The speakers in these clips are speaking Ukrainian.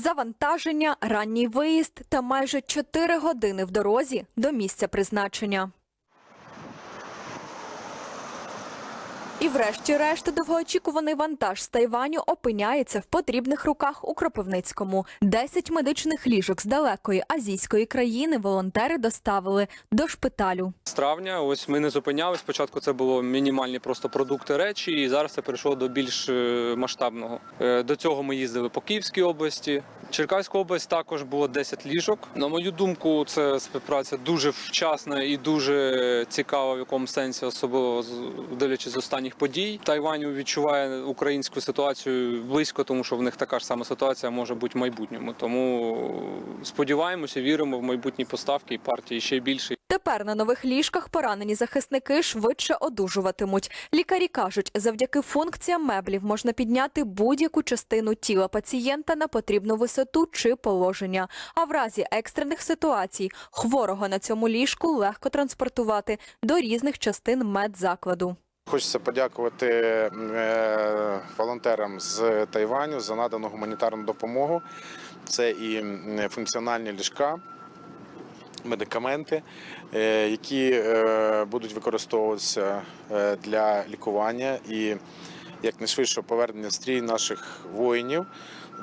завантаження, ранній виїзд та майже 4 години в дорозі до місця призначення. І врешті-решт довгоочікуваний вантаж з Тайваню опиняється в потрібних руках у Кропивницькому. Десять медичних ліжок з далекої азійської країни волонтери доставили до шпиталю. З травня ось ми не зупинялись. Спочатку це було мінімальні просто продукти речі, і зараз це перейшло до більш е, масштабного. Е, До цього ми їздили по Київській області. Черкаська область також було 10 ліжок. На мою думку, це співпраця дуже вчасна і дуже цікава в якому сенсі, особливо дивлячись з останніх подій. Тайвань відчуває українську ситуацію близько, тому що в них така ж сама ситуація може бути в майбутньому. Тому сподіваємося, віримо в майбутні поставки і партії ще більше. Тепер на нових ліжках поранені захисники швидше одужуватимуть. Лікарі кажуть, завдяки функціям меблів можна підняти будь-яку частину тіла пацієнта на потрібну висоту чи положення. А в разі екстрених ситуацій хворого на цьому ліжку легко транспортувати до різних частин медзакладу. Хочеться подякувати е, волонтерам з Тайваню за надану гуманітарну допомогу. Це і функціональні ліжка, медикаменти, е, які е, будуть використовуватися для лікування і якнайшвидшого повернення стрій наших воїнів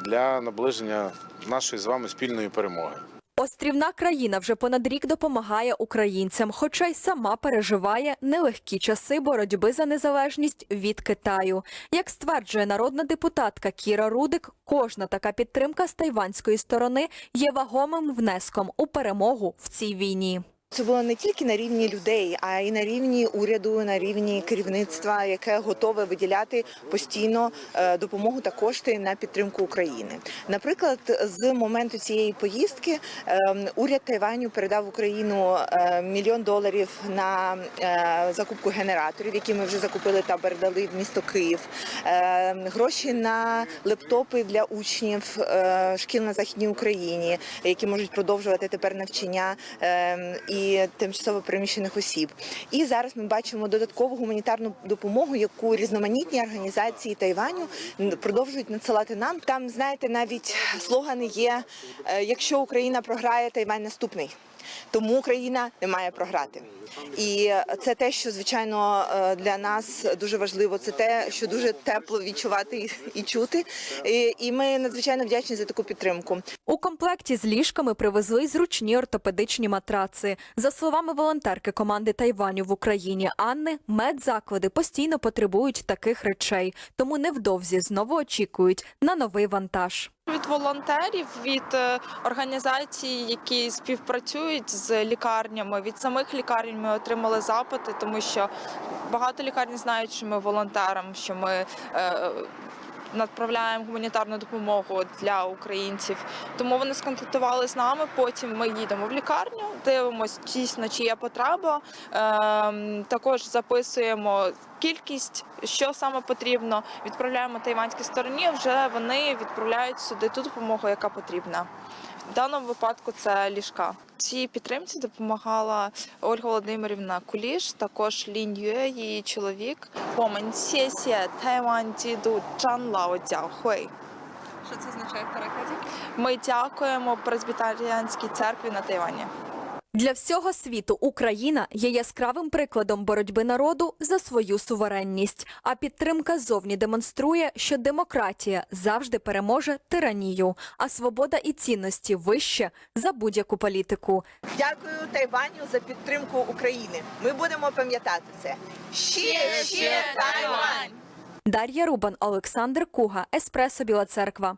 для наближення нашої з вами спільної перемоги. Острівна країна вже понад рік допомагає українцям, хоча й сама переживає нелегкі часи боротьби за незалежність від Китаю. Як стверджує народна депутатка Кіра Рудик, кожна така підтримка з тайванської сторони є вагомим внеском у перемогу в цій війні. Це було не тільки на рівні людей, а й на рівні уряду, на рівні керівництва, яке готове виділяти постійно е, допомогу та кошти на підтримку України. Наприклад, з моменту цієї поїздки е, уряд Тайваню передав Україну е, мільйон доларів на е, закупку генераторів, які ми вже закупили та передали в місто Київ. Е, Гроші на лептопи для учнів шкіл на західній Україні, які можуть продовжувати тепер навчання е, і тимчасово переміщених осіб. І зараз ми бачимо додаткову гуманітарну допомогу, яку різноманітні організації Тайваню продовжують надсилати нам. Там знаєте, навіть слогани є: е, якщо Україна програє, Тайвань наступний. Тому Україна не має програти, і це те, що звичайно е, для нас дуже важливо. Це те, що дуже тепло відчувати і- чути. І ми надзвичайно вдячні за таку підтримку. У комплекті з ліжками привезли зручні ортопедичні матраци. За словами волонтерки команди Тайваню в Україні Анни, медзаклади постійно потребують таких речей, тому невдовзі знову очікують на новий вантаж. Від волонтерів, від е, організацій, які співпрацюють з лікарнями, від самих лікарень ми отримали запити, тому що багато лікарень знають, що ми волонтерам, що ми направляємо гуманітарну допомогу для українців. Тому вони сконтактували з нами. Потім ми їдемо в лікарню, дивимося дійсно, чи є потреба. Ем, також записуємо кількість, що саме потрібно. Відправляємо тайванській стороні. Вже вони відправляють сюди ту допомогу, яка потрібна. В даному випадку це ліжка. Цій підтримці допомагала Ольга Володимирівна Куліш, також Лінь Юе, її чоловік. Помень сесія Тайван діду Чан Лао Дзяохуй. Що це означає в перекладі? Ми дякуємо Пресбітаріанській церкві на Тайвані. Для всього світу Україна є яскравим прикладом боротьби народу за свою суверенність. А підтримка зовні демонструє, що демократія завжди переможе тиранію, а свобода і цінності вище за будь-яку політику. Дякую Тайваню за підтримку України. Ми будемо пам'ятати це. Ще ще Тайвань! Дар'я Рубан, Олександр Куга, Еспресо Біла Церква.